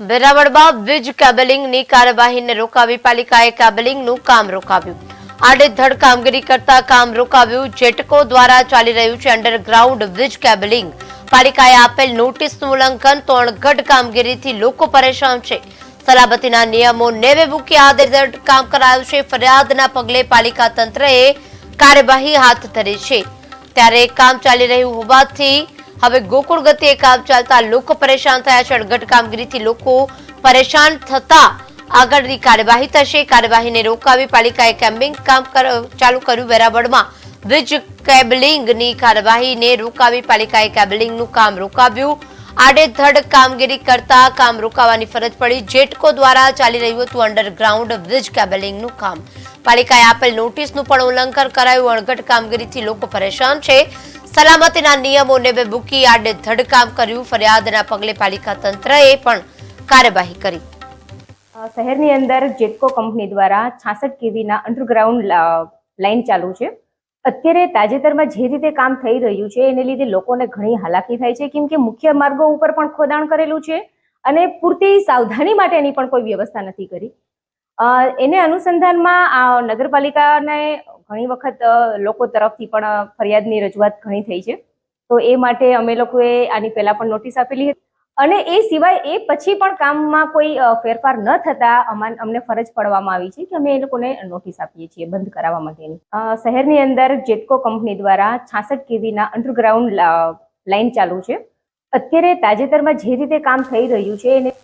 વેરાવળમાં વીજ કેબલિંગની કાર્યવાહીને રોકાવી પાલિકાએ કેબલિંગનું કામ રોકાવ્યું. આડેધડ કામગીરી કરતા કામ રોકાવ્યું. જેટકો દ્વારા ચાલી રહ્યું છે અંડરગ્રાઉન્ડ વીજ કેબલિંગ. પાલિકાએ આપેલ નોટિસનું ઉલ્લંઘન તો અણઘડ કામગીરીથી લોકો પરેશાન છે. સલામતીના નિયમો નેવે મૂકી આડેધડ કામ કરાયું છે. ફરિયાદના પગલે પાલિકા તંત્રએ કાર્યવાહી હાથ ધરી છે. ત્યારે કામ ચાલી રહ્યું હોવાથી હવે ગોકુળ ગતિએ કામ ચાલતા લોકો પરેશાન થયા છે. અડગટ કામગીરીથી લોકો પરેશાન થતા આગળની કાર્યવાહી થશે. કાર્યવાહીને રોકાવી પાલિકાએ કેમ્બિંગ કામ ચાલુ કર્યું. વેરાવળમાં વીજ કેબલિંગની કાર્યવાહીને રોકાવી પાલિકાએ કેબલિંગનું કામ રોકાવ્યું. આડેધડ કામગીરી કરતા કામ રોકાવાની ફરજ પડી. જેટકો દ્વારા ચાલી રહ્યું હતું અંડરગ્રાઉન્ડ વીજ કેબલિંગનું કામ. પાલિકાએ આપેલ નોટિસનું પણ ઉલ્લંઘન કરાયું. અણઘટ કામગીરીથી લોકો પરેશાન છે. સલામતીના નિયમોને બે મૂકી આડેધડ કામ કર્યું. ફરિયાદના પગલે પાલિકા તંત્રએ પણ કાર્યવાહી કરી. શહેરની અંદર જેટકો કંપની દ્વારા છાસઠ કેવીના અંડરગ્રાઉન્ડ લાઇન ચાલુ છે. અત્યારે તાજેતરમાં જે રીતે કામ થઈ રહ્યું છે, એને લીધે લોકોને ઘણી હાલાકી થાય છે. કેમ કે મુખ્ય માર્ગો ઉપર પણ ખોદાણ કરેલું છે અને પૂરતી સાવધાની માટેની પણ કોઈ વ્યવસ્થા નથી કરી. એને અનુસંધાનમાં નગરપાલિકાને ઘણી વખત લોકો તરફથી પણ ફરિયાદની રજૂઆત ઘણી થઈ છે. તો એ માટે અમે લોકોએ આની પહેલા પણ નોટિસ આપેલી હતી. અને એ સિવાય એ પછી પણ કામમાં કોઈ ફેરફાર ન થતા અમાન- અમને ફરજ પડવામાં આવી છે કે અમે એ લોકોને નોટિસ આપીએ છીએ બંધ કરાવવા માટેની. શહેરની અંદર જેટકો કંપની દ્વારા છાસઠ કેવીના અંડરગ્રાઉન્ડ લાઇન ચાલુ છે. અત્યારે તાજેતરમાં જે રીતે કામ થઈ રહ્યું છે એને